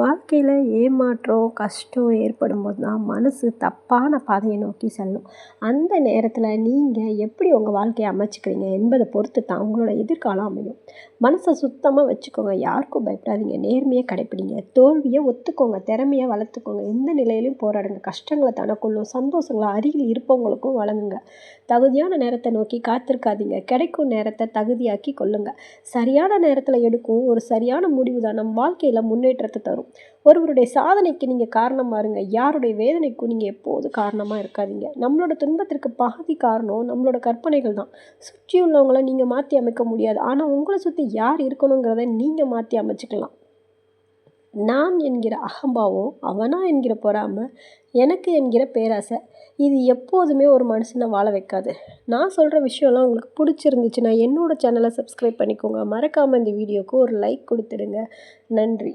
வாழ்க்கையில் ஏமாற்றம் கஷ்டம் ஏற்படும் போது தான் மனசு தப்பான பாதையை நோக்கி செல்லும். அந்த நேரத்தில் நீங்கள் எப்படி உங்கள் வாழ்க்கையை அமைச்சிக்கிறீங்க என்பதை பொறுத்து தான் உங்களோட எதிர்காலம் அமையும். மனசை சுத்தமாக வச்சுக்கோங்க. யாருக்கும் பயப்படாதீங்க. நேர்மையை கடைப்பிடிங்க. தோல்வியை ஒத்துக்கோங்க. திறமையை வளர்த்துக்கோங்க. எந்த நிலையிலையும் போராடுங்க. கஷ்டங்களை தனக்குள்ளும் சந்தோஷங்களை அருகில் இருப்பவங்களுக்கும் வழங்குங்க. தகுதியான நேரத்தை நோக்கி காத்திருக்காதீங்க. கிடைக்கும் நேரத்தை தகுதியாக்கி கொள்ளுங்கள் சரியான நேரத்தில் எடுக்கும் ஒரு சரியான முடிவு தான் நம் வாழ்க்கையில் முன்னேற்றத்தை தரும். ஒருவருடைய சாதனைக்கு நீங்கள் காரணமாக இருங்க யாருடைய வேதனைக்கும் நீங்கள் எப்போது காரணமாக இருக்காதீங்க. நம்மளோட துன்பத்திற்கு பாதி காரணம் நம்மளோட கற்பனைகள் தான். சுற்றி உள்ளவங்கள நீங்கள் மாற்றி அமைக்க முடியாது. ஆனால் உங்களை சுற்றி யார் இருக்கணுங்கிறத நீங்கள் மாற்றி அமைச்சிக்கலாம். நான் என்கிற அகம்பாவம் அவனா என்கிற பொறாமை எனக்கு என்கிற பேராசை இது எப்போதுமே ஒரு மனுஷனை வாழ வைக்காது. நான் சொல்கிற விஷயம்லாம் உங்களுக்கு பிடிச்சிருந்துச்சுன்னா என்னோடய சேனலை சப்ஸ்கிரைப் பண்ணிக்கோங்க. மறக்காமல் இந்த வீடியோவுக்கு ஒரு லைக் கொடுத்துடுங்க. நன்றி.